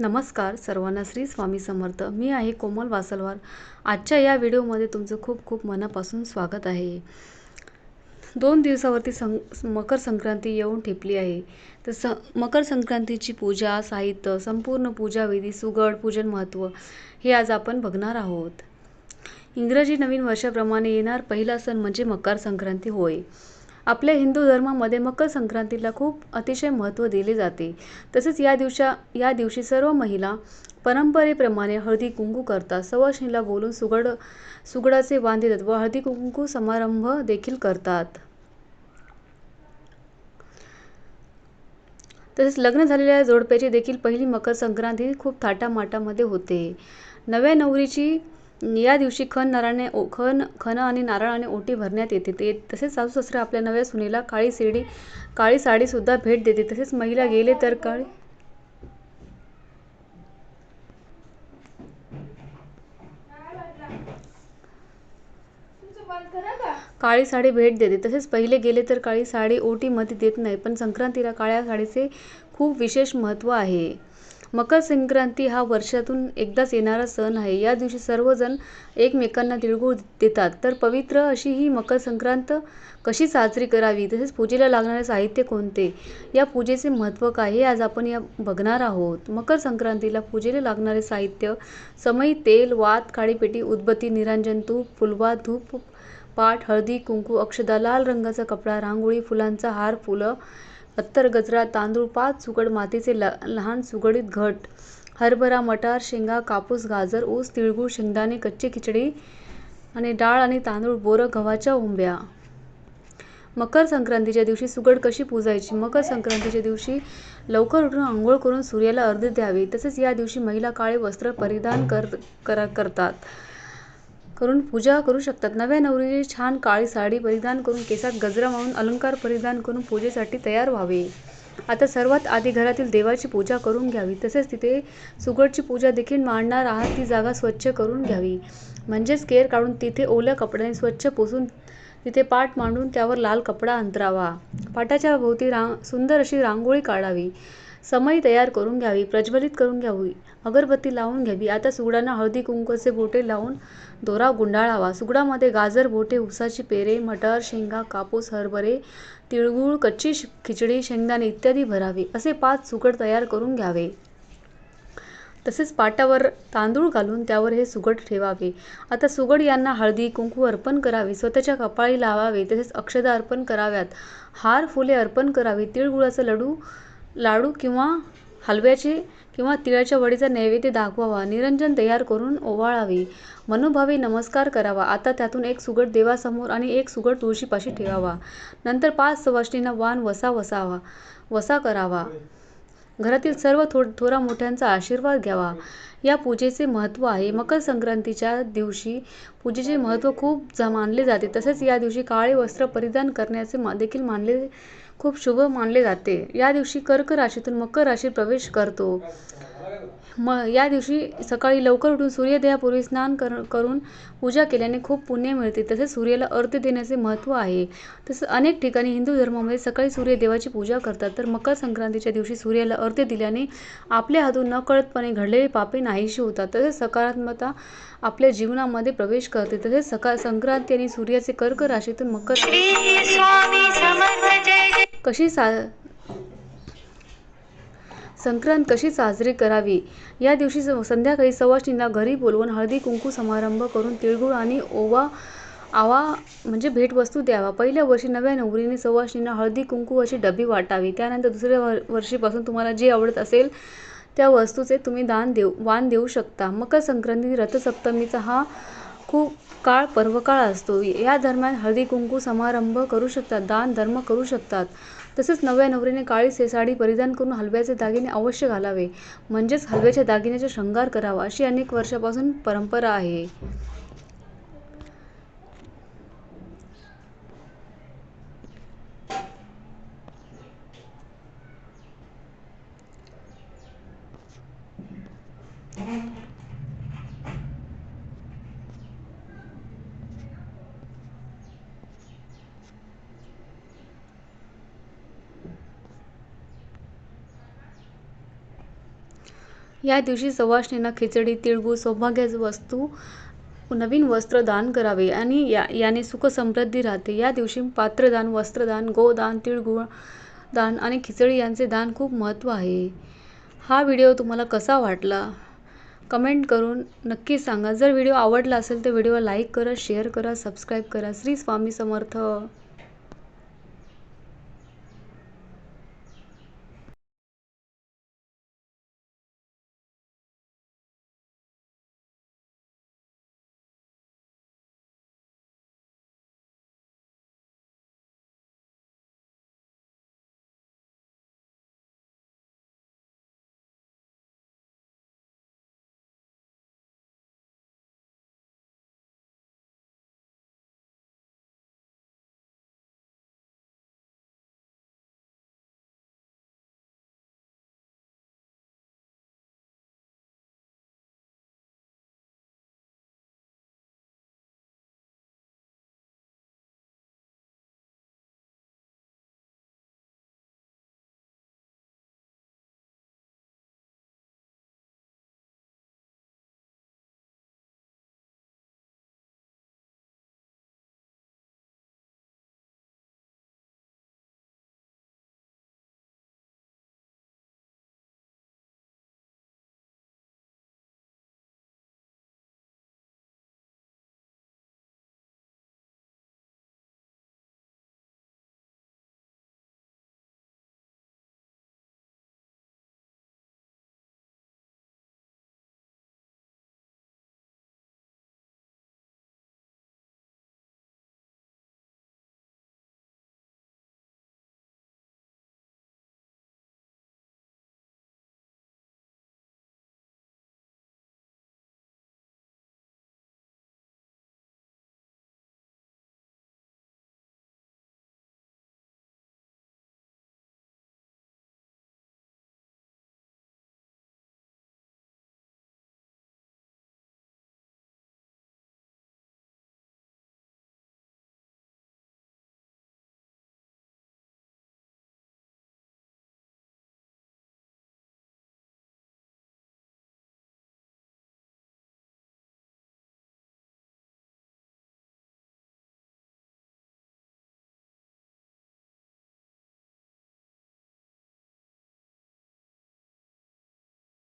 नमस्कार सर्वांना श्री स्वामी समर्थ. मी आहे कोमल वासलवार. आजच्या या व्हिडिओमध्ये तुमचं खूप खूप मनापासून स्वागत आहे. दोन दिवसावरती सं मकर संक्रांती येऊन ठेपली आहे. तर स मकर संक्रांतीची पूजा साहित्य संपूर्ण पूजाविधी सुगड पूजन महत्त्व हे आज आपण बघणार आहोत. इंग्रजी नवीन वर्षाप्रमाणे येणार पहिला सण म्हणजे मकर संक्रांती होय. आपल्या हिंदू धर्मामध्ये मकर संक्रांतीला खूप अतिशय महत्त्व दिले जाते. तसेच या दिवशा या दिवशी सर्व महिला परंपरेप्रमाणे हळदी कुंकू करतात. सवाशिणीला बोलून सुगड सुगडाचे वाण देतात व हळदी कुंकू समारंभ देखील करतात. तसेच लग्न झालेल्या जोडप्याची देखील पहिली मकर संक्रांती खूप थाटामाटामध्ये होते. नव्या नवरीची या दिवशी खण नारळाने खण खन आणि नारळाने ओटी भरण्यात येते. ते तसेच सासू सासरे आपल्या नव्या सुनेला काळी शिडी काळी साडीसुद्धा भेट देते. तसेच महिला गेले तर काळी काळी साडी भेट देते. तसेच पहिले गेले तर काळी साडी ओटीमध्ये देत नाही. पण संक्रांतीला काळ्या साडीचे खूप विशेष महत्त्व आहे. मकर संक्रांती हा वर्षातून एकदाच येणारा सण आहे. या दिवशी सर्वजण एकमेकांना तिळगूळ देतात. तर पवित्र अशी ही मकर संक्रांत कशी साजरी करावी? तसेच पूजेला लागणारे साहित्य कोणते? या पूजेचे महत्त्व काय? हे आज आपण या बघणार आहोत. मकर संक्रांतीला पूजेला लागणारे साहित्य समई तेल वात काळीपेटी उदबत्ती निरांजन तूप फुलवा धूप पाठ हळदी कुंकू अक्षदा लाल रंगाचा कपडा रांगोळी फुलांचा हार फुलं अत्तर गजरा तांदूळ पाच सुगड मातीचे लहान सुगडीत घट हरभरा मटार शेंगा कापूस गाजर ऊस तिळगूळ शेंगदाणे कच्ची खिचडी आणि डाळ आणि तांदूळ बोरं गव्हाच्या उंब्या मकर संक्रांतीच्या दिवशी सुगड कशी पूजायची? मकर संक्रांतीच्या दिवशी लवकर उठून आंघोळ करून सूर्याला अर्ध द्यावे. तसेच या दिवशी महिला काळे वस्त्र परिधान कर करतात. करून पूजा करू शकतात. नव्या नवरीने छान काळी साडी परिधान करून केसात गजरा मारून अलंकार परिधान करून पूजेसाठी तयार व्हावे. आता सर्वात आधी घरातील देवाची पूजा करून घ्यावी. तसेच तिथे सुगडची पूजा देखील मांडणार आहात. ती जागा स्वच्छ करून घ्यावी. म्हणजेच केर काढून तिथे ओल्या कपड्याने स्वच्छ पुसून तिथे पाट मांडून त्यावर लाल कपडा अंतरावा. पाटाच्या भोवती रांग सुंदर अशी रांगोळी काढावी. समई तयार करून घ्यावी प्रज्वलित करून घ्यावी. अगरबत्ती लावून घ्यावी. आता सुगडांना हळदी कुंकूचे बोटे लावून दोरा गुंडाळावा. सुगडामध्ये गाजर बोटे उसाची पेरे मटर शेंगा कापूस हरभरे तिळगुळ कच्ची खिचडी शेंगदाणे इत्यादी भरावे. असे पाच सुगड तयार करून घ्यावे. तसेच पाटावर तांदूळ घालून त्यावर हे सुगड ठेवावे. आता सुगड यांना हळदी कुंकू अर्पण करावे. स्वतःच्या कपाळी लावावे. तसेच अक्षदा अर्पण कराव्यात. हार फुले अर्पण करावे. तिळगुळाचा लाडू लाडू किंवा हलव्याचे किंवा तिळाच्या वडीचा नैवेद्य दाखवावा. निरंजन तयार करून ओवाळावे. मनोभावे नमस्कार करावा. आता त्यातून एक सुगड देवासमोर आणि एक सुगड तुळशीपाशी ठेवावा. नंतर पाच सवाष्णींना वाण वसा वसावा वसा करावा. घरातील सर्व थो थोरा मोठ्यांचा आशीर्वाद घ्यावा. या पूजेचे महत्त्व आहे. मकर संक्रांतीच्या दिवशी पूजेचे महत्त्व खूप मानले जाते. तसेच या दिवशी काळे वस्त्र परिधान करण्याचे देखील मानले खूप शुभ मानले जाते. या दिवशी कर्क राशीतून मकर राशीत प्रवेश करतो. म या दिवशी सकाळी लवकर उठून सूर्योदयापूर्वी स्नान कर करून पूजा केल्याने खूप पुण्य मिळते. तसेच सूर्याला अर्थ देण्याचे महत्त्व आहे. तसं अनेक ठिकाणी हिंदू धर्मामध्ये सकाळी सूर्यदेवाची पूजा करतात. तर मकर संक्रांतीच्या दिवशी सूर्याला अर्थ दिल्याने आपल्या हातून नकळतपणे घडलेले पापे नाहीशी होतात. तसेच सकारात्मकता आपल्या जीवनामध्ये प्रवेश करते. तसेच सकाळ संक्रांती आणि सूर्याचे कर्क राशीतून मकर कशी सा संक्रांत कशी साजरी करावी? या दिवशी संध्याकाळी सवाष्णींना घरी बोलवून हळदी कुंकू समारंभ करून तिळगुळ आणि ओवा आवा म्हणजे भेटवस्तू द्यावा. पहिल्या वर्षी नव्या नवरीने सवाष्णींना हळदी कुंकू अशी डबी वाटावी. त्यानंतर दुसऱ्या वर्षीपासून तुम्हाला जे आवडत असेल त्या वस्तूचे तुम्ही दान देऊ वाण देऊ शकता. मकर संक्रांती रथसप्तमीचा हा खूप काळ पर्वकाळ असतो. या दरम्यान हळदी कुंकू समारंभ करू शकतात दान धर्म करू शकतात. तसेच नव्या नवरीने काळी साडी परिधान करून हलव्याचे दागिने अवश्य घालावे. म्हणजेच हलव्याच्या दागिन्याचा शृंगार करावा अशी अनेक वर्षापासून परंपरा आहे. या दिवशी सवाष्णींना खिचडी तिळगूळ सौभाग्याच वस्तू नवीन वस्त्र दान करावे. आणि या याने सुख समृद्धी राहते. या दिवशी पात्रदान वस्त्रदान गोदान तिळगुळ दान आणि खिचडी यांचे दान खूप महत्त्व आहे. हा व्हिडिओ तुम्हाला कसा वाटला? कमेंट करून नक्की सांगा. जर व्हिडिओ आवडला असेल तर व्हिडिओला लाईक करा शेअर करा सबस्क्राईब करा. श्री स्वामी समर्थ.